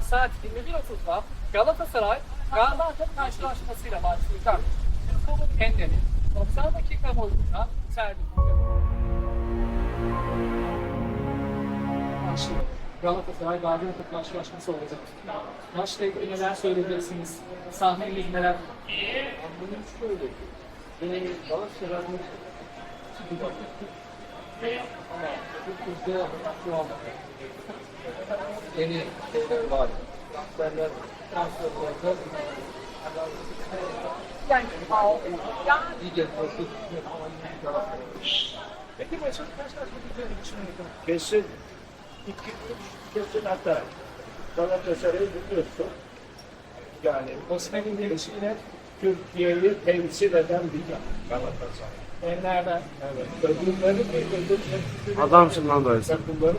saat 21.30'da Galatasaray Gaziantep karşılaşmasıyla başlayacak. Futbolun kendini 90 dakika boyunca servis başlıyor. Galatasaray Gaziantep karşılaşması olacak. Maçla ilgili neler söyleyebilirsiniz? Sahnemiz neler? Bunun şöyle, e, Galatasaray'ın ama şu an yeni şeyler var. Transferler, transferler Yani, iyice profesyonel falan Galatasaray. peki maçın karşılaşmayacağını düşünüyorum. Kesin iki kesin atar. Galatasaray'ı biliyorsun. Yani Osman'ın gelişiyle Türkiye'yi temsil eden bir Galatasaray. Enler'den Evet. Ödülleri bir ödül Adamsın lan dayı. Takımları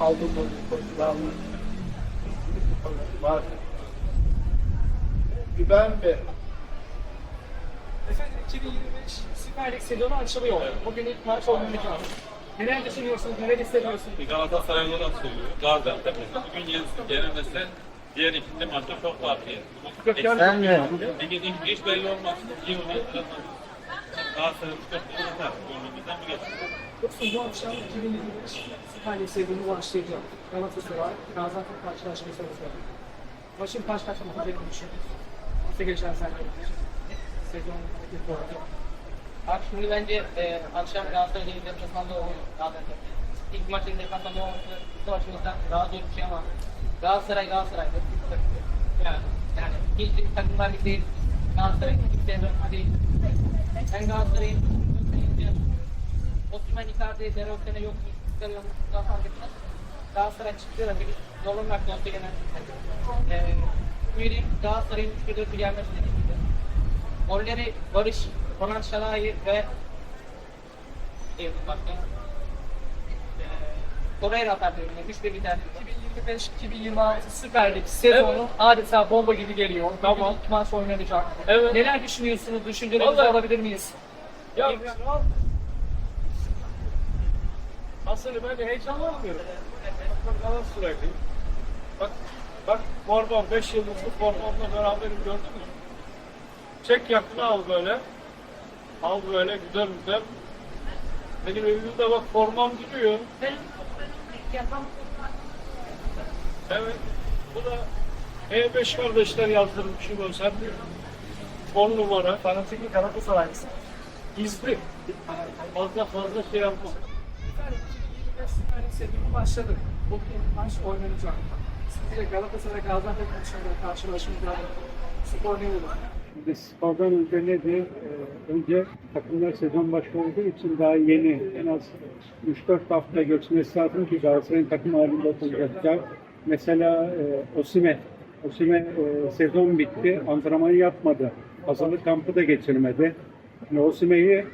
Avrupa Kupası var. Güven ve Efendim 2025 Süper Lig sezonu açılıyor. Bugün ilk maç oynanacak. Neler düşünüyorsunuz, neler hissediyorsunuz? Galatasaray olarak söylüyor. Gaziantep bugün yenilsin, yenilmese diğer ikinci maçta çok farklı. Sen ne? Ligin hiç belli olmaz. İyi oynayan Galatasaray çok yeter. Gönlümüzden bir geçsin. Yoksa bu akşam 2025 Süper Lig sezonu başlayacak. Galatasaray, Gaziantep karşılaşması olacak. Maçın kaç kaç biteceğini düşünüyorsunuz? Nasıl geçer sence? Sezon bu arada. Abi şimdi bence e, akşam Galatasaray'la ilgili deplasmanda olur Gaziantep. İlk maçın deplasmanda olması bu maçımızdan daha zor bir şey ama Galatasaray Galatasaray'dır. Yani, yani hiç takımlar değil. Galatasaray dönme değil. Ben Galatasaray'ın Osman Icardi, Zero sene yok. Yok. Daha fark etmez. Galatasaray çıktığı da bir zorlanmak olsa gene. E, Üyelim Galatasaray'ın 3-4'ü gelmesi dediğimde. Golleri Barış, Konan Şalai ve Eyüp Torreira atar diyorum. 3 bir biter. 2025-2026 Süper Lig sezonu adeta bomba gibi geliyor. Tamam. İlk maç oynanacak. Evet. Neler düşünüyorsunuz? Düşüncelerinizi Vallahi- alabilir miyiz? Ya aslında ben de heyecanlanmıyorum. Bak Galatasaraylıyım. Bak, bak formam 5 yıldızlı formamla beraberim gördün mü? Çek yakını al böyle. Al böyle güzel güzel. Benim evimde bak formam duruyor. Evet. Bu da E5 kardeşler sen bir 10 numara. Fanatik bir Galatasaraylısın. Gizli. Fazla fazla şey yapma. Süper Lig 2025 Süper Lig sezonu başladı. Bugün ilk maç oynanacak. Sizce Galatasaray Gaziantep maçında karşılaşımda skor ne olur? Şimdi spordan önce nedir? Ee, önce takımlar sezon başı olduğu için daha yeni en az 3-4 hafta geçmesi lazım ki Galatasaray'ın takım halinde olacaklar. Mesela e, Osime, Osime e, sezon bitti, antrenman yapmadı. Hazırlık kampı da geçirmedi. Yani Osime'yi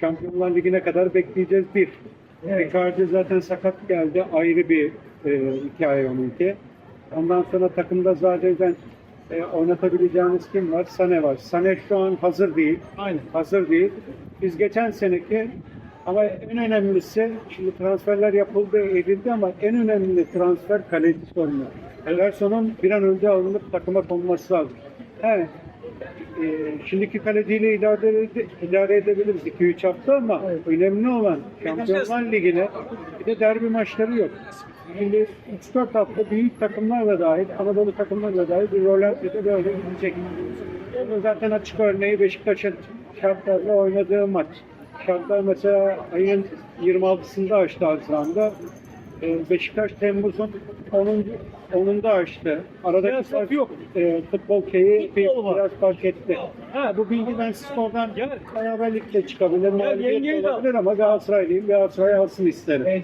Şampiyonlar Ligi'ne kadar bekleyeceğiz bir. Icardi zaten sakat geldi. Ayrı bir e, hikaye onunki. Ondan sonra takımda zaten e, oynatabileceğiniz kim var? Sane var. Sane şu an hazır değil. Aynen. Hazır değil. Biz geçen seneki ama en önemlisi şimdi transferler yapıldı, edildi ama en önemli transfer kaleci sorunu. Ederson'un bir an önce alınıp takıma konması lazım. He, e, şimdiki kaleciyle idare, ede- idare edebiliriz 2-3 hafta ama önemli olan Şampiyonlar Ligi'ne bir de derbi maçları yok. Şimdi 3-4 hafta büyük takımlarla dahil, Anadolu takımlarla dahil bir Rolanti'de böyle gidecek. Bunun zaten açık örneği Beşiktaş'ın şartlarla oynadığı maç. Şartlar mesela ayın 26'sında açtı Haziran'da. Ee, Beşiktaş Temmuz'un 10. 10'unda açtı. Aradaki fark yok. E, futbol şeyi bir, biraz fark etti. Ha, bu bilgi ben spordan beraberlikle çıkabilir, mağlubiyet olabilir ama Galatasaraylıyım. Galatasaray alsın isterim.